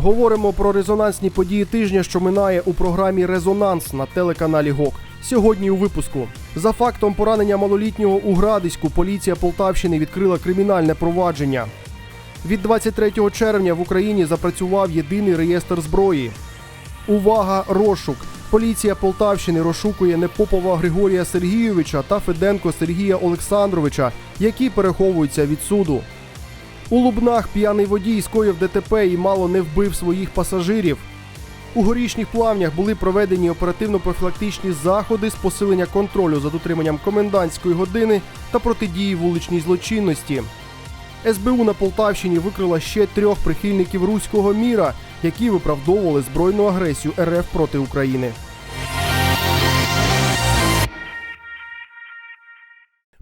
Говоримо про резонансні події тижня, що минає у програмі Резонанс на телеканалі ГОК. Сьогодні у випуску за фактом поранення малолітнього у Градиську поліція Полтавщини відкрила кримінальне провадження. Від 23 червня в Україні запрацював єдиний реєстр зброї. Увага, розшук! Поліція Полтавщини розшукує Непопова Григорія Сергійовича та Феденко Сергія Олександровича, які переховуються від суду. У Лубнах п'яний водій скоїв ДТП і мало не вбив своїх пасажирів. У горішніх плавнях були проведені оперативно-профілактичні заходи з посилення контролю за дотриманням комендантської години та протидії вуличній злочинності. СБУ на Полтавщині викрила ще трьох прихильників руського міра, які виправдовували збройну агресію РФ проти України.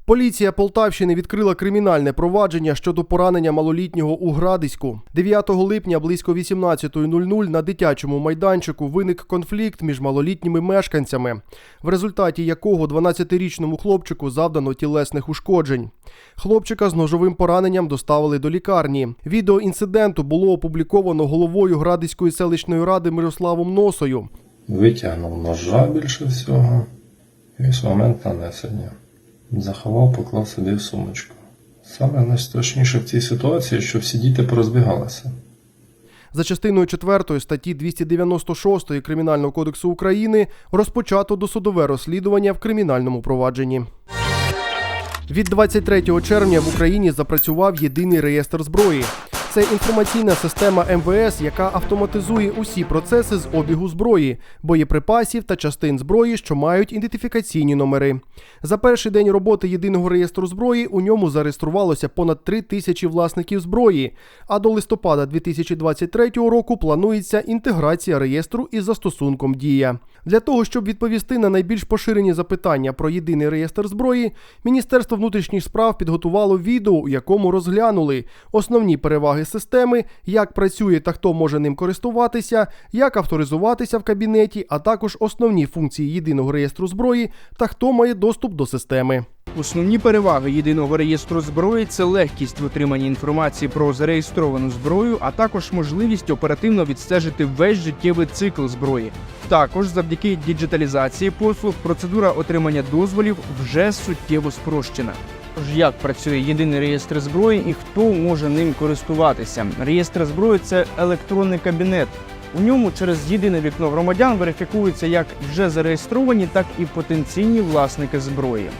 Поліція Полтавщини відкрила кримінальне провадження щодо поранення малолітнього у Градиську. 9 липня близько 18.00 на дитячому майданчику виник конфлікт між малолітніми мешканцями, в результаті якого 12-річному хлопчику завдано тілесних ушкоджень. Хлопчика з ножовим пораненням доставили до лікарні. Відео інциденту було опубліковано головою Градиської селищної ради Мирославом Носою. Витягнув ножа більше всього і в момент нанесення. Заховав, поклав собі в сумочку. Саме найстрашніше в цій ситуації, що всі діти порозбігалися. За частиною 4 статті 296 Кримінального кодексу України розпочато досудове розслідування в кримінальному провадженні. Від 23 червня в Україні запрацював єдиний реєстр зброї. Це інформаційна система МВС, яка автоматизує усі процеси з обігу зброї, боєприпасів та частин зброї, що мають ідентифікаційні номери. За перший день роботи єдиного реєстру зброї у ньому зареєструвалося понад 3 тисячі власників зброї. А до листопада 2023 року планується інтеграція реєстру із застосунком Дія. Для того щоб відповісти на найбільш поширені запитання про єдиний реєстр зброї, Міністерство внутрішніх справ підготувало відео, у якому розглянули основні переваги системи, як працює та хто може ним користуватися, як авторизуватися в кабінеті, а також основні функції єдиного реєстру зброї та хто має доступ до системи. Основні переваги єдиного реєстру зброї це легкість в отриманні інформації про зареєстровану зброю, а також можливість оперативно відстежити весь життєвий цикл зброї. Також завдяки діджиталізації послуг процедура отримання дозволів вже суттєво спрощена. Як працює єдиний реєстр зброї і хто може ним користуватися? Реєстр зброї це електронний кабінет. У ньому через єдине вікно громадян верифікуються як вже зареєстровані, так і потенційні власники зброї.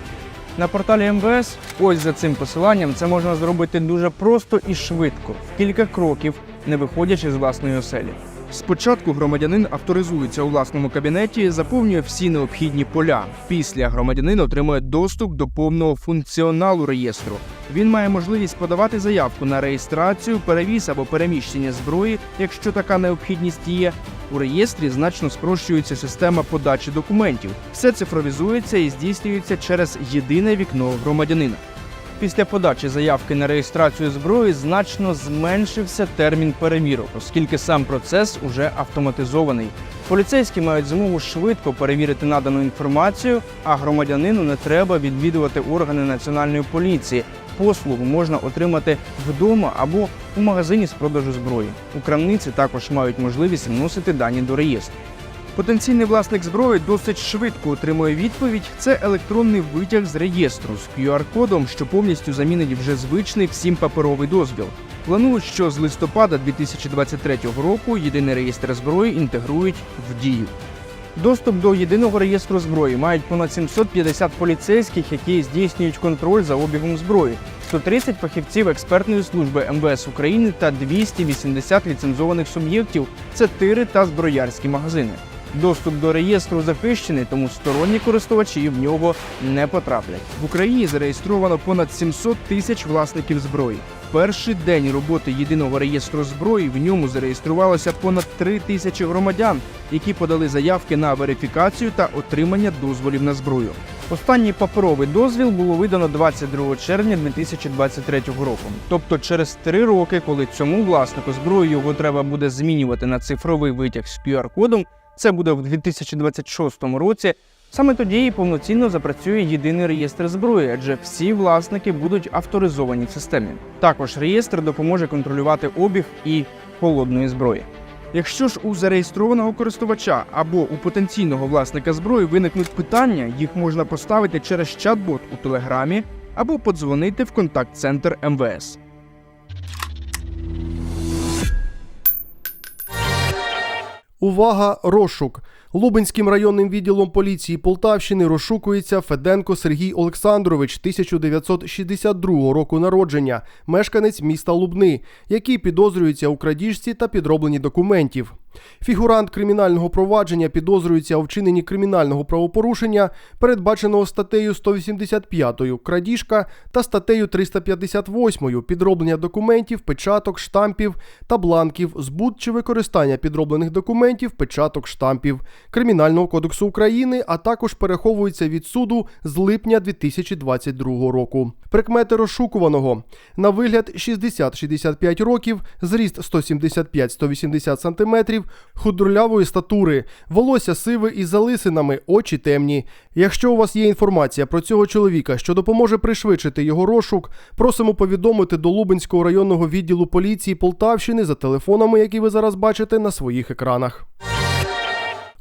На порталі МВС, ось за цим посиланням, це можна зробити дуже просто і швидко, в кілька кроків, не виходячи з власної оселі. Спочатку громадянин авторизується у власному кабінеті, заповнює всі необхідні поля. Після громадянин отримує доступ до повного функціоналу реєстру. Він має можливість подавати заявку на реєстрацію, перевіз або переміщення зброї, якщо така необхідність є. У реєстрі значно спрощується система подачі документів. Все цифровізується і здійснюється через єдине вікно громадянина. Після подачі заявки на реєстрацію зброї значно зменшився термін перевірок, оскільки сам процес уже автоматизований. Поліцейські мають змогу швидко перевірити надану інформацію, а громадянину не треба відвідувати органи національної поліції. Послугу можна отримати вдома або у магазині з продажу зброї. У крамниці також мають можливість вносити дані до реєстру. Потенційний власник зброї досить швидко отримує відповідь. Це електронний витяг з реєстру з QR-кодом, що повністю замінить вже звичний всім паперовий дозвіл. Планують, що з листопада 2023 року єдиний реєстр зброї інтегрують в дію. Доступ до єдиного реєстру зброї мають понад 750 поліцейських, які здійснюють контроль за обігом зброї, 130 фахівців експертної служби МВС України та 280 ліцензованих суб'єктів це тири та зброярські магазини. Доступ до реєстру захищений, тому сторонні користувачі в нього не потраплять. В Україні зареєстровано понад 700 тисяч власників зброї. Перший день роботи єдиного реєстру зброї в ньому зареєструвалося понад 3 тисячі громадян, які подали заявки на верифікацію та отримання дозволів на зброю. Останній паперовий дозвіл було видано 22 червня 2023 року. Тобто через три роки, коли цьому власнику зброї його треба буде змінювати на цифровий витяг з QR-кодом, це буде в 2026 році. Саме тоді і повноцінно запрацює єдиний реєстр зброї, адже всі власники будуть авторизовані в системі. Також реєстр допоможе контролювати обіг і холодної зброї. Якщо ж у зареєстрованого користувача або у потенційного власника зброї виникнуть питання, їх можна поставити через чат-бот у Телеграмі або подзвонити в контакт-центр МВС. Увага, розшук. Лубенським районним відділом поліції Полтавщини розшукується Феденко Сергій Олександрович 1962 року народження, мешканець міста Лубни, який підозрюється у крадіжці та підробленні документів. Фігурант кримінального провадження підозрюється у вчиненні кримінального правопорушення, передбаченого статтею 185 крадіжка та статтею 358 підроблення документів, печаток, штампів та бланків, збут чи використання підроблених документів, печаток, штампів Кримінального кодексу України, а також переховується від суду з липня 2022 року. Прикмети розшукуваного на вигляд 60-65 років, зріст 175-180 см, худорлявої статури, волосся сиве із залисинами, очі темні. Якщо у вас є інформація про цього чоловіка, що допоможе пришвидшити його розшук, просимо повідомити до Лубенського районного відділу поліції Полтавщини за телефонами, які ви зараз бачите на своїх екранах.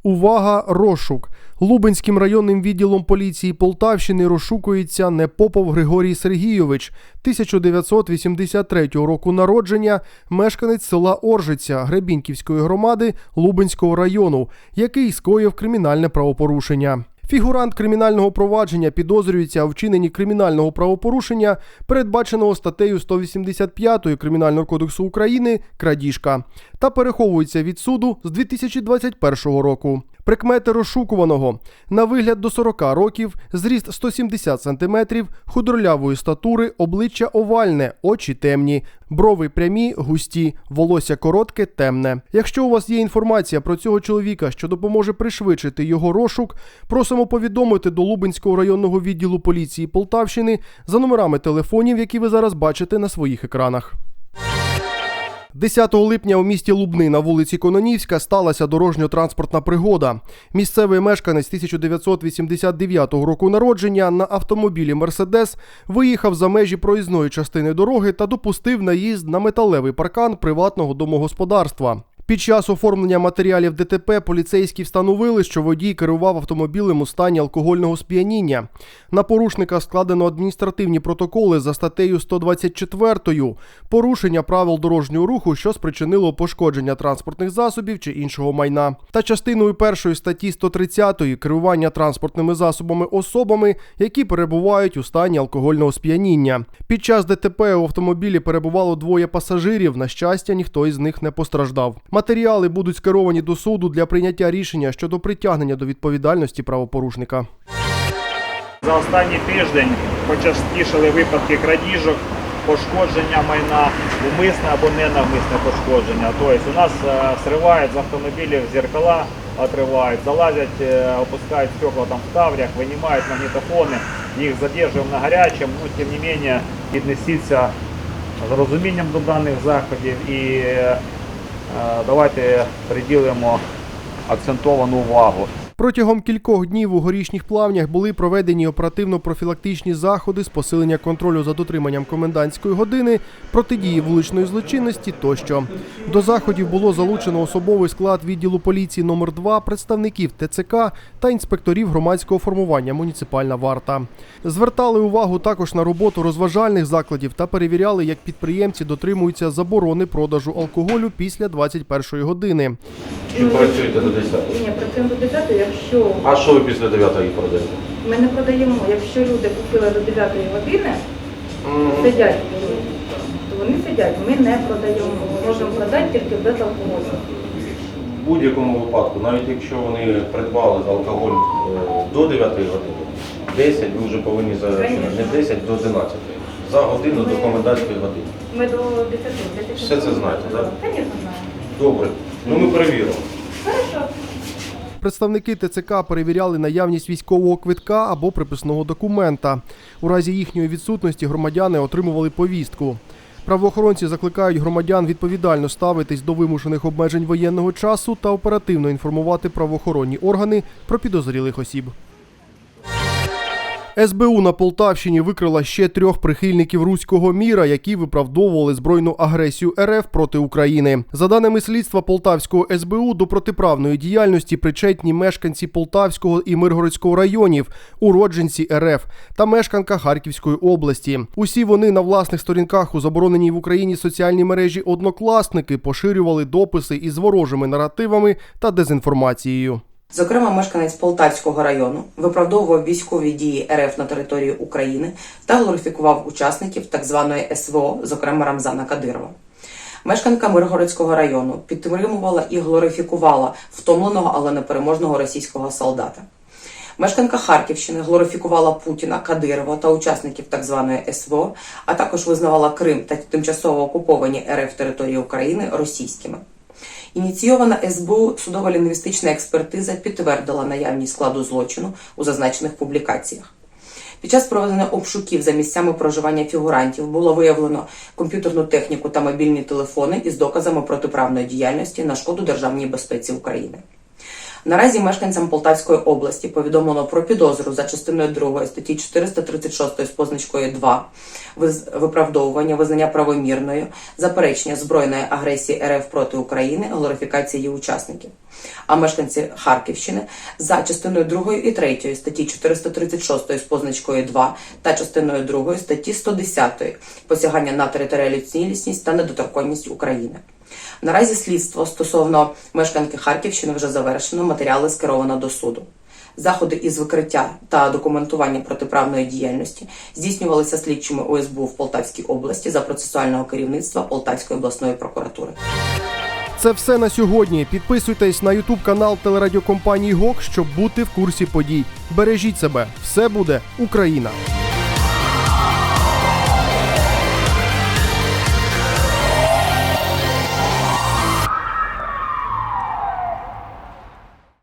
Увага, розшук. Лубенським районним відділом поліції Полтавщини розшукується Непопов Григорій Сергійович, 1983 року народження, мешканець села Оржиця Гребінківської громади Лубенського району, який скоїв кримінальне правопорушення. Фігурант кримінального провадження підозрюється у вчиненні кримінального правопорушення, передбаченого статтею 185 Кримінального кодексу України крадіжка, та переховується від суду з 2021 року. Прикмети розшукуваного на вигляд до 40 років, зріст 170 см, худорлявої статури, обличчя овальне, очі темні, брови прямі, густі, волосся коротке, темне. Якщо у вас є інформація про цього чоловіка, що допоможе пришвидшити його розшук, просимо повідомити до Лубенського районного відділу поліції Полтавщини за номерами телефонів, які ви зараз бачите на своїх екранах. 10 липня у місті Лубни на вулиці Кононівська сталася дорожньо-транспортна пригода. Місцевий мешканець 1989 року народження на автомобілі Мерседес виїхав за межі проїзної частини дороги та допустив наїзд на металевий паркан приватного домогосподарства. Під час оформлення матеріалів ДТП поліцейські встановили, що водій керував автомобілем у стані алкогольного сп'яніння. На порушника складено адміністративні протоколи за статтею 124 порушення правил дорожнього руху, що спричинило пошкодження транспортних засобів чи іншого майна, та частиною першої статті 130 керування транспортними засобами особами, які перебувають у стані алкогольного сп'яніння. Під час ДТП у автомобілі перебувало двоє пасажирів. На щастя, ніхто із них не постраждав. Матеріали будуть скеровані до суду для прийняття рішення щодо притягнення до відповідальності правопорушника. За останній тиждень почастішали випадки крадіжок, пошкодження майна, умисне або ненавмисне пошкодження. Тобто у нас е, зривають з автомобілів зеркала, отривають, залазять, е, опускають стекла там в таврях, винімають магнітофони, їх задержуємо на гарячому, ну, тим не менше віднесіться з розумінням до даних заходів і е, давайте приділимо акцентовану увагу. Протягом кількох днів у горішніх плавнях були проведені оперативно-профілактичні заходи з посилення контролю за дотриманням комендантської години, протидії вуличної злочинності тощо. До заходів було залучено особовий склад відділу поліції номер 2 представників ТЦК та інспекторів громадського формування муніципальна варта. Звертали увагу також на роботу розважальних закладів та перевіряли, як підприємці дотримуються заборони продажу алкоголю після 21 години. Чи працюєте до 10? Ні, працюємо до 10, якщо А що ви після 9 продаєте? ми не продаємо, якщо люди купили до 9 години, сидять, то вони сидять, ми не продаємо. Ми можемо продати тільки без алкоголю. В будь-якому випадку, навіть якщо вони придбали алкоголь е, до 9 години, 10 ви вже повинні за не 10 до 11. За годину до комендантської години. Ми до 10, 10 Все це знаєте, так? Звісно, знаємо. Добре. Ну ми перевіримо. Хорошо. Представники ТЦК перевіряли наявність військового квитка або приписного документа. У разі їхньої відсутності громадяни отримували повістку. Правоохоронці закликають громадян відповідально ставитись до вимушених обмежень воєнного часу та оперативно інформувати правоохоронні органи про підозрілих осіб. СБУ на Полтавщині викрила ще трьох прихильників руського міра, які виправдовували збройну агресію РФ проти України. За даними слідства Полтавського СБУ, до протиправної діяльності причетні мешканці Полтавського і Миргородського районів, уродженці РФ та мешканка Харківської області. Усі вони на власних сторінках у забороненій в Україні соціальній мережі однокласники поширювали дописи із ворожими наративами та дезінформацією. Зокрема, мешканець Полтавського району виправдовував військові дії РФ на території України та глорифікував учасників так званої СВО, зокрема Рамзана Кадирова. Мешканка Миргородського району підтримувала і глорифікувала втомленого, але непереможного російського солдата. Мешканка Харківщини глорифікувала Путіна, Кадирова та учасників так званої СВО, а також визнавала Крим та тимчасово окуповані РФ території України російськими. Ініційована СБУ судова лінгвістична експертиза підтвердила наявність складу злочину у зазначених публікаціях. Під час проведення обшуків за місцями проживання фігурантів було виявлено комп'ютерну техніку та мобільні телефони із доказами протиправної діяльності на шкоду державній безпеці України. Наразі мешканцям Полтавської області повідомлено про підозру за частиною 2 статті 436 з позначкою 2 виз- виправдовування, визнання правомірною, заперечення збройної агресії РФ проти України, глорифікації її учасників. А мешканці Харківщини за частиною 2 і 3 статті 436 з позначкою 2 та частиною 2 статті 110 посягання на територіальну цілісність та недоторканність України. Наразі слідство стосовно мешканки Харківщини вже завершено, матеріали скеровано до суду. Заходи із викриття та документування протиправної діяльності здійснювалися слідчими ОСБУ в Полтавській області за процесуального керівництва Полтавської обласної прокуратури. Це все на сьогодні. Підписуйтесь на Ютуб канал телерадіокомпанії ГОК, щоб бути в курсі подій. Бережіть себе, все буде Україна.